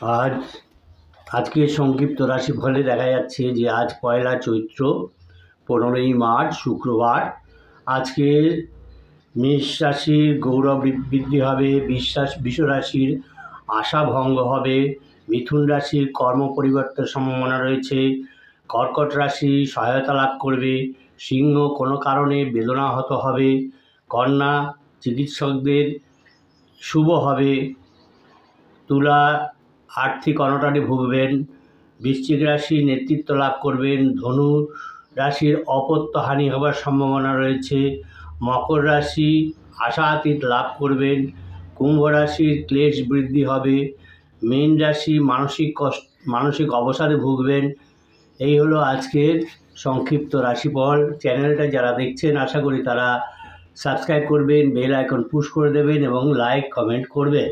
আজ আজকে সংক্ষিপ্ত রাশিফলে দেখা যাচ্ছে যে আজ পয়লা চৈত্র, পনেরোই মার্চ, শুক্রবার। আজকে মেষ রাশির গৌরব বৃদ্ধি হবে, বিশ্বাস বিশ্বরাশির আশা ভঙ্গ হবে, মিথুন রাশির কর্ম পরিবর্তন সম্ভাবনা রয়েছে, কর্কট রাশি সহায়তা লাভ করবে, সিংহ কোনো কারণে বেদনাহত হবে, কন্যা চিকিৎসকদের শুভ হবে, তুলা আর্থিক অনটনে ভুগবেন, বৃশ্চিক রাশি নেতৃত্ব লাভ করবেন, ধনু রাশির অপত্যহানি হবার সম্ভাবনা রয়েছে, মকর রাশি আশাতীত লাভ করবেন, কুম্ভ রাশির ক্লেশ বৃদ্ধি হবে, মীন রাশি মানসিক কষ্ট, মানসিক অবসাদে ভুগবেন। এই হলো আজকের সংক্ষিপ্ত রাশিফল। চ্যানেলটা যারা দেখছেন, আশা করি তারা সাবস্ক্রাইব করবেন, বেল আইকন পুশ করে দেবেন এবং লাইক, কমেন্ট করবেন।